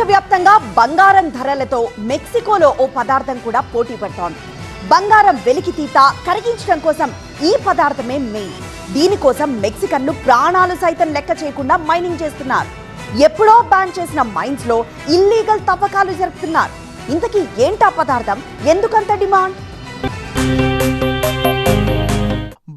ప్రపంచవ్యాప్తంగా బంగారం ధరలతో మెక్సికోలో ఓ పదార్థం కూడా పోటీ పడుతోంది. బంగారం వెలికితీత కరిగించడం కోసం ఈ పదార్థమే మెయిన్ దీనికోసం మెక్సికన్లు ప్రాణాలు సైతం లెక్క చేయకుండా మైనింగ్ చేస్తున్నారు. ఎప్పుడో బ్యాన్ చేసిన మైన్స్లో ఇల్లీగల్ తవ్వకాలు జరుపుతున్నారు. ఇంతకీ ఏంటా పదార్థం? ఎందుకంత డిమాండ్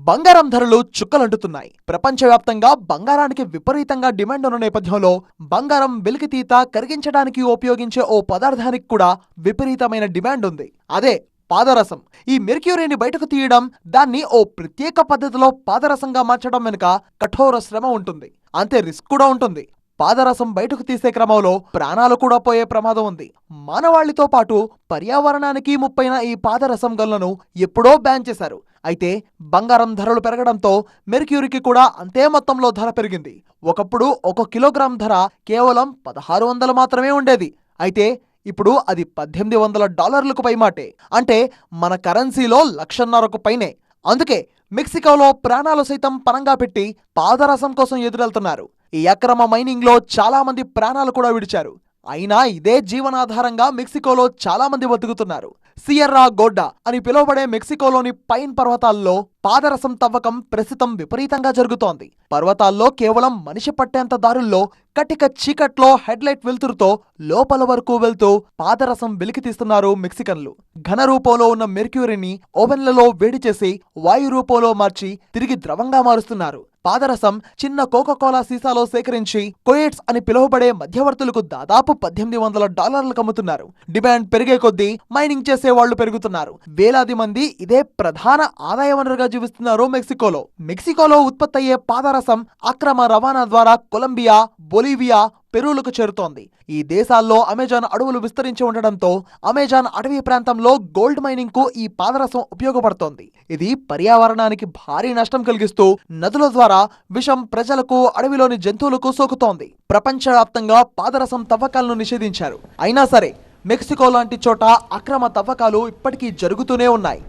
బంగారం ధరలు చుక్కలంటుతున్నాయి. ప్రపంచవ్యాప్తంగా బంగారానికి విపరీతంగా డిమాండ్ ఉన్న నేపథ్యంలో బంగారం వెలికితీత కరిగించడానికి ఉపయోగించే ఓ పదార్థానికి కూడా విపరీతమైన డిమాండ్ ఉంది. అదే పాదరసం. ఈ మెర్క్యూరీని బయటకు తీయడం దాన్ని ఓ ప్రత్యేక పద్ధతిలో పాదరసంగా మార్చడం వెనుక కఠోర శ్రమ ఉంటుంది. అంతే రిస్క్ కూడా ఉంటుంది. పాదరసం బయటకు తీసే క్రమంలో ప్రాణాలు కూడా పోయే ప్రమాదం ఉంది. మానవాళితో పాటు పర్యావరణానికి ముప్పైన ఈ పాదరసం గల్లను ఎప్పుడో బ్యాన్ చేశారు. అయితే బంగారం ధరలు పెరగడంతో మెర్క్యూరీకి కూడా అంతే మొత్తంలో ధర పెరిగింది. ఒకప్పుడు ఒక కిలోగ్రాం ధర కేవలం పదహారు వందలు మాత్రమే ఉండేది. అయితే ఇప్పుడు అది పద్దెనిమిది వందల డాలర్లకు పైమాటే. అంటే మన కరెన్సీలో లక్షన్నరకు పైనే. అందుకే మెక్సికోలో ప్రాణాలు సైతం పనంగా పెట్టి పాదరసం కోసం ఎదురెళ్తున్నారు. ఈ అక్రమ మైనింగ్లో చాలామంది చాలా మంది ప్రాణాలు కూడా విడిచారు. అయినా ఇదే జీవనాధారంగా మెక్సికోలో చాలా మంది బతుకుతున్నారు. సియర్రా గోడ్డా అని పిలువబడే మెక్సికోలోని పైన్ పర్వతాల్లో పాదరసం తవ్వకం ప్రస్తుతం విపరీతంగా జరుగుతోంది. పర్వతాల్లో కేవలం మనిషి పట్టేంత దారుల్లో కటిక చీకట్లో హెడ్లైట్ వెలుతురుతో లోపల వరకు వెళ్తూ పాదరసం వెలికితీస్తున్నారు మెక్సికన్లు. ఘన రూపంలో ఉన్న మెర్క్యూరీని ఓవెన్లలో వేడి చేసి వాయు రూపంలో మార్చి తిరిగి ద్రవంగా మారుస్తున్నారు. పాదరసం చిన్న కోకోకోలా సీసాలో సేకరించి కోయేట్స్ అని పిలువబడే మధ్యవర్తులకు దాదాపు పద్దెనిమిది వందల డాలర్లకు అమ్ముతున్నారు డిమాండ్ పెరిగే కొద్దీ మైనింగ్ చేసే వాళ్ళు పెరుగుతున్నారు. వేలాది మంది ఇదే ప్రధాన ఆదాయ వనరుగా జీవిస్తున్నారు మెక్సికోలో. మెక్సికోలో ఉత్పత్తి అయ్యే పాదరసం అక్రమ రవాణా ద్వారా కొలంబియా బొలీవియా పెరూలకు చేరుతోంది. ఈ దేశాల్లో అమెజాన్ అడవులు విస్తరించి ఉండడంతో అమెజాన్ అటవీ ప్రాంతంలో గోల్డ్ మైనింగ్కు ఈ పాదరసం ఉపయోగపడుతోంది. ఇది పర్యావరణానికి భారీ నష్టం కలిగిస్తూ నదుల ద్వారా విషం ప్రజలకు అడవిలోని జంతువులకు సోకుతోంది. ప్రపంచవ్యాప్తంగా పాదరసం తవ్వకాలను నిషేధించారు. అయినా సరే మెక్సికో లాంటి చోట అక్రమ తవ్వకాలు ఇప్పటికీ జరుగుతూనే ఉన్నాయి.